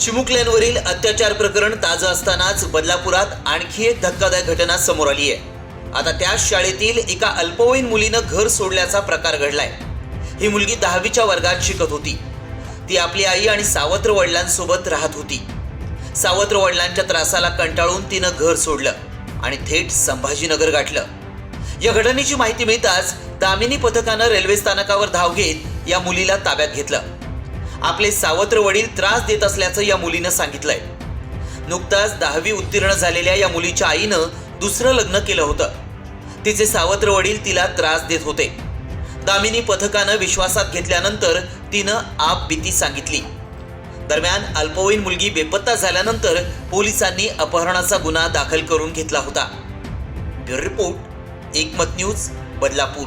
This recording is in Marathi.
चिमुकल्यांवरील अत्याचार प्रकरण ताजं असतानाच बदलापुरात आणखी एक धक्कादायक घटना समोर आली आहे आता त्याच शाळेतील एका अल्पवयीन मुलीनं घर सोडल्याचा प्रकार घडलाय. ही मुलगी दहावीच्या वर्गात शिकत होती. ती आपली आई आणि सावत्र वडिलांसोबत राहत होती. सावत्र वडिलांच्या त्रासाला कंटाळून तिनं घर सोडलं आणि थेट संभाजीनगर गाठलं. या घटनेची माहिती मिळताच दामिनी पथकानं रेल्वे स्थानकावर धाव घेत या मुलीला ताब्यात घेतलं. आपले सावत्र वडील त्रास देत असल्याचं या मुलीनं सांगितलंय. नुकताच दहावी उत्तीर्ण झालेल्या या मुलीच्या आईनं दुसरं लग्न केलं होतं. तिचे सावत्र वडील तिला त्रास देत होते. दामिनी पथकानं विश्वासात घेतल्यानंतर तिनं आप भीती सांगितली. दरम्यान अल्पवयीन मुलगी बेपत्ता झाल्यानंतर पोलिसांनी अपहरणाचा गुन्हा दाखल करून घेतला होता. Bureau report Ekmat news Badlapur.